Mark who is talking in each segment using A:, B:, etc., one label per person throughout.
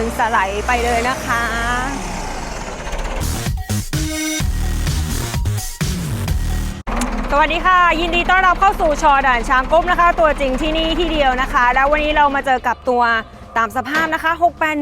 A: นสไลด์ไปเลยนะคะสวัสดีค่ะ ยินดีต้อนรับเข้าสู่ชอด่านช้างก้มนะคะ ตัวจริงที่นี่ที่เดียวนะคะ แล้ววันนี้เรามาเจอกับตัว ตามสภาพนะคะ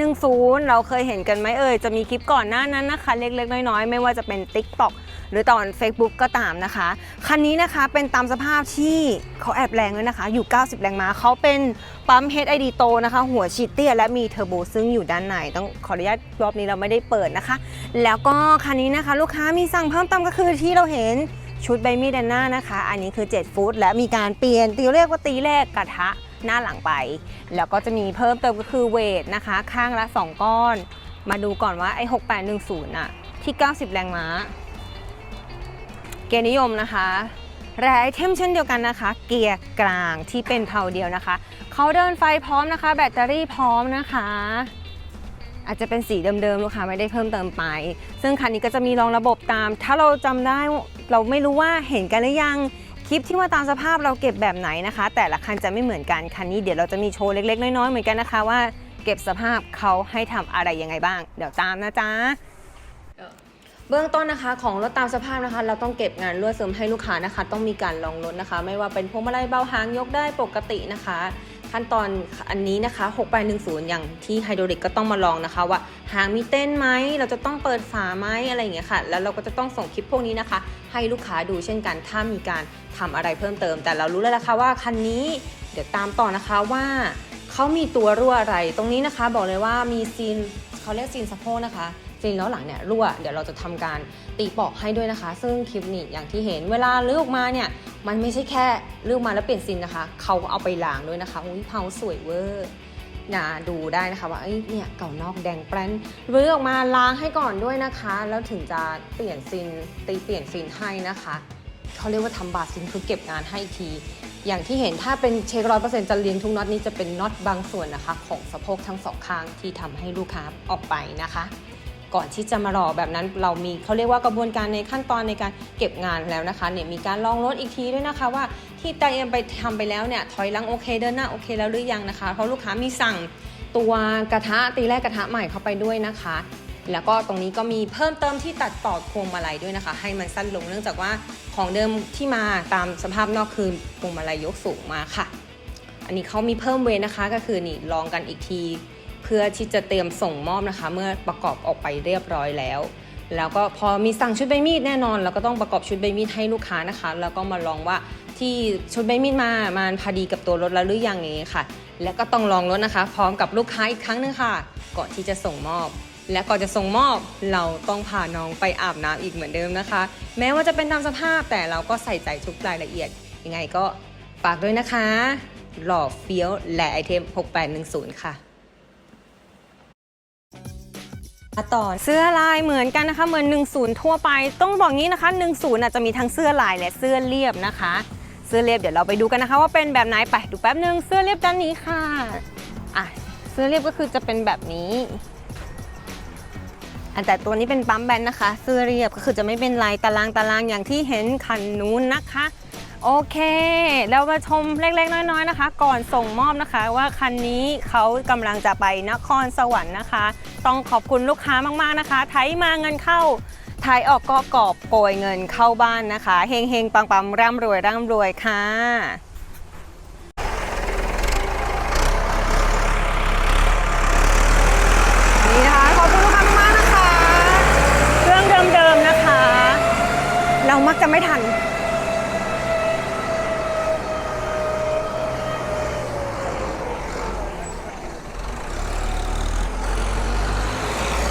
A: 6810 เราเคยเห็นกันไหมเอ่ย จะมีคลิปก่อนหน้านั้นนะคะ เล็กๆ น้อยๆ ไม่ว่าจะเป็น TikTok หรือตอน Facebook ก็ตามนะคะ คันนี้นะคะเป็นตามสภาพที่เขาแอบแรงด้วยนะคะ อยู่ 90 แรงม้าเขาเป็นปั๊ม HID โตนะคะ หัวฉีดเตี้ยและมีเทอร์โบซึ่งอยู่ด้านในต้องขออนุญาตรอบนี้เราไม่ได้เปิดนะคะ แล้วก็คันนี้นะคะ ลูกค้ามีสั่งเพิ่มเติมก็คือที่เราเห็นชุดใบมีดด้านหน้านะคะ อันนี้คือ 7 ฟุตและมีการเปลี่ยนตีเรียกว่าตีแรกกระทะ หน้าหลังไป แล้วก็จะมีเพิ่มเติมก็คือเวทนะคะ ข้างละ 2 ก้อน มาดูก่อนว่าไอ้ 6810อะที่ 90 แรงม้า เกียร์นิยมนะคะแรไอเทมเช่นเดียวกันนะคะ เกียร์กลางที่เป็นเพาเดียวนะคะ เขาเดินไฟพร้อมนะคะ แบตเตอรี่พร้อมนะคะ อาจจะเป็นสีเดิมๆลูกค้าไม่ได้เพิ่มเติมไป ซึ่งคันนี้ก็จะมีรองระบบตาม ถ้าเราจำได้เราไม่รู้ว่าเห็นกันหรือยัง คลิปที่ว่าตามสภาพเราเก็บแบบไหนนะคะ แต่ละคันจะไม่เหมือนกันคันนี้เดี๋ยวเราจะมีโชว์เล็กๆ น้อยๆเหมือนกันนะคะว่าเก็บสภาพเขาให้ทำอะไรยังไงบ้าง เดี๋ยวตามนะจ๊ะเบื้องต้นนะคะของรถตามสภาพนะคะ เราต้องเก็บงานลวดเสริมให้ลูกค้านะคะ ต้องมีการลองรถนะคะ ไม่ว่าเป็นพวงมาลัยเบาหางยกได้ปกตินะคะ ขั้นตอนอันนี้นะคะ6ไป10 อย่างที่ไฮโดรลิกก็ต้องมาลองนะคะ ว่าหางมีเต้นไหม เราจะต้องเปิดฝาไหมอะไรอย่างเงี้ยค่ะ แล้วเราก็จะต้องส่งคลิปพวกนี้นะคะ ให้ลูกค้าดูเช่นกัน ถ้ามีการทำอะไรเพิ่มเติม แต่เรารู้แล้วนะคะว่าคันนี้เดี๋ยวตามต่อนะคะว่าเขามีตัวรั่วอะไร ตรงนี้นะคะบอกเลยว่ามีซีนเขาเรียกซีนสะโพกนะคะ ซีนล้อหลังเนี่ยรั่วเดี๋ยวเราจะทำการตีปอกให้ด้วยนะคะ ซึ่งคลิปนี้อย่างที่เห็นเวลาลื้อออกมาเนี่ยมันไม่ใช่แค่ลื้อกมาแล้วเปลี่ยนซีนนะคะ เขาเอาไปล้างด้วยนะคะอุ้ยเผาสวยเวอร์นะดูได้นะคะว่าเอ้ยเนี่ยเก่านอกแดงแปรนรื้อออกมาล้างให้ก่อนด้วยนะคะ แล้วถึงจะเปลี่ยนซีนตีเปลี่ยนซีนให้นะคะเขาเรียกว่าทำบาดซีนคือเก็บงานให้อีกที อย่างที่เห็นถ้าเป็นเช็คร้อยเปอร์เซ็นต์จะเรียงทุกน็อตนี้จะเป็นน็อตบางส่วนนะคะ ของสะโพกทั้งสองข้างที่ทำให้ลูกค้าออกไปนะคะ ก่อนที่จะมารอแบบนั้นเรามีเขาเรียกว่ากระบวนการในขั้นตอนในการเก็บงานแล้วนะคะเนี่ยมีการลองรถอีกทีด้วยนะคะว่าที่เตรียมไปทำไปแล้วเนี่ยถอยหลังโอเคเดินหน้าโอเคแล้วหรือยังนะคะ เพราะลูกค้ามีสั่งตัวกระทะตีแรกกระทะใหม่เข้าไปด้วยนะคะ แล้วก็ตรงนี้ก็มีเพิ่มเติมที่ตัดต่อพวงมาลัยด้วยนะคะ ให้มันสั้นลงเนื่องจากว่าของเดิมที่มาตามสภาพนอกคือพวงมาลัยยกสูงมาค่ะ อันนี้เขามีเพิ่มเวนะคะก็คือนี่ลองกันอีกที เพื่อที่จะเตรียมส่งมอบนะคะ เมื่อประกอบออกไปเรียบร้อยแล้ว แล้วก็พอมีสั่งชุดใบมีดแน่นอนเราก็ต้องประกอบชุดใบมีดให้ลูกค้านะคะ แล้วก็มาลองว่าที่ชุดใบมีดมามันพอดีกับตัวรถแล้วหรือยังอย่างนี้ค่ะ แล้วก็ต้องลองรถนะคะ พร้อมกับลูกค้าอีกครั้งหนึงค่ะ ก่อนที่จะส่งมอบ และก่อนจะส่งมอบเราต้องพาน้องไปอาบน้ำอีกเหมือนเดิมนะคะ แม้ว่าจะเป็นตามสภาพแต่เราก็ใส่ใจทุกรายละเอียดยังไงก็ฝากด้วยนะคะ หล่อเฟี้ยวและไอเทม 6810 ค่ะ ต่อเสื้อลายเหมือนกันนะคะ เหมือน 10 ทั่วไป ต้องบอกงี้นะคะ 10อาจจะมีทั้งเสื้อลายและเสื้อเรียบนะคะ เสื้อเรียบเดี๋ยวเราไปดูกันนะคะ ว่าเป็นแบบไหนไปดูแป๊บนึงเสื้อเรียบด้านนี้ค่ะอะเสื้อเรียบก็คือจะเป็นแบบนี้อันแต่ตัวนี้เป็นปั๊มแบนนะคะ เสื้อเรียบก็คือจะไม่เป็นลายตารางตารางอย่างที่เห็นคันนู้นนะคะ โอเค เรามาชมเล็กๆ น้อยๆนะคะ ก่อนส่งมอบนะคะ ว่าคันนี้เขากำลังจะไปนครสวรรค์นะคะ ต้องขอบคุณลูกค้ามากๆนะคะ ไทยมาเงินเข้า ไทยออกก็กอบโกยเงินเข้าบ้านนะคะเฮงเฮงๆปังปังๆร่ำรวยร่ำรวยค่ะ นี่นะคะ ขอบคุณลูกค้ามากๆนะคะ เครื่องเดิมๆนะคะ เรามักจะไม่ทัน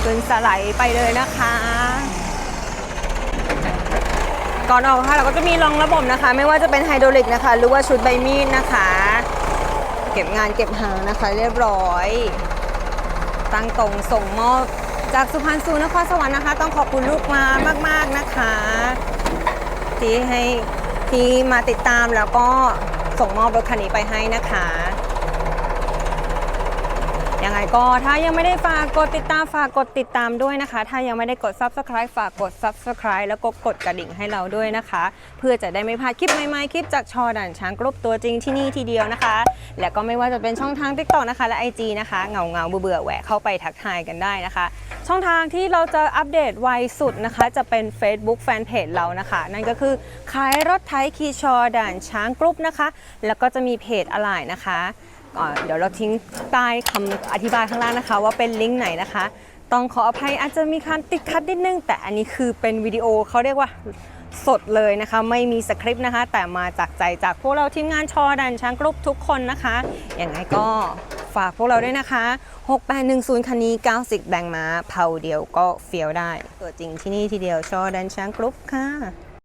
A: ขึ้นสไลด์ไปเลยนะคะ ก่อนออกค่ะเราก็จะมีรองระบบนะคะ ไม่ว่าจะเป็นไฮดรอลิกนะคะ หรือว่าชุดใบมีดนะคะ เก็บงานเก็บหางนะคะ เรียบร้อย ตั้งตรงส่งมอบจากสุพรรณสู่นครสวรรค์นะคะ ต้องขอบคุณลูกมามาก ๆนะคะ ที่ให้ที่มาติดตามแล้วก็ส่งมอบรถคันนี้ไปให้นะคะ ยังไงก็ถ้ายังไม่ได้ฝากกดติดตามฝากกดติดตามด้วยนะคะ ถ้ายังไม่ได้กด subscribe ฝากกด subscribe แล้วก็กดกระดิ่งให้เราด้วยนะคะ เพื่อจะได้ไม่พลาดคลิปใหม่ๆ คลิปจากชอด่านช้างกรุ๊ปตัวจริงที่นี่ทีเดียวนะคะ และก็ไม่ว่าจะเป็นช่องทาง TikTok นะคะ และ IG นะคะเงาเงาๆเบื่อแหวะเข้าไปทักทายกันได้นะคะ ช่องทางที่เราจะอัปเดตไวสุดนะคะ จะเป็น Facebook Fanpage เรานะคะ นั่นก็คือขายรถไทยคีชอด่านช้างกรุ๊ปนะคะ แล้วก็จะมีเพจอะไรนะคะ เดี๋ยวเราทิ้งใต้คำอธิบายข้างล่างนะคะ ว่าเป็นลิงก์ไหนนะคะ ต้องขออภัยอาจจะมีการติดคัดนิดนึง แต่อันนี้คือเป็นวิดีโอเขาเรียกว่าสดเลยนะคะ ไม่มีสคริปต์นะคะ แต่มาจากใจจากพวกเราทีมงานชอดันช้างกรุ๊ปทุกคนนะคะอย่างไรก็ฝากพวกเราด้วยนะคะ 6810 คันนี้ 90 แบงมาเผาเดียวก็เฟี้ยวได้ ตัวจริงที่นี่ทีเดียวชอดันช้างกรุ๊ปค่ะ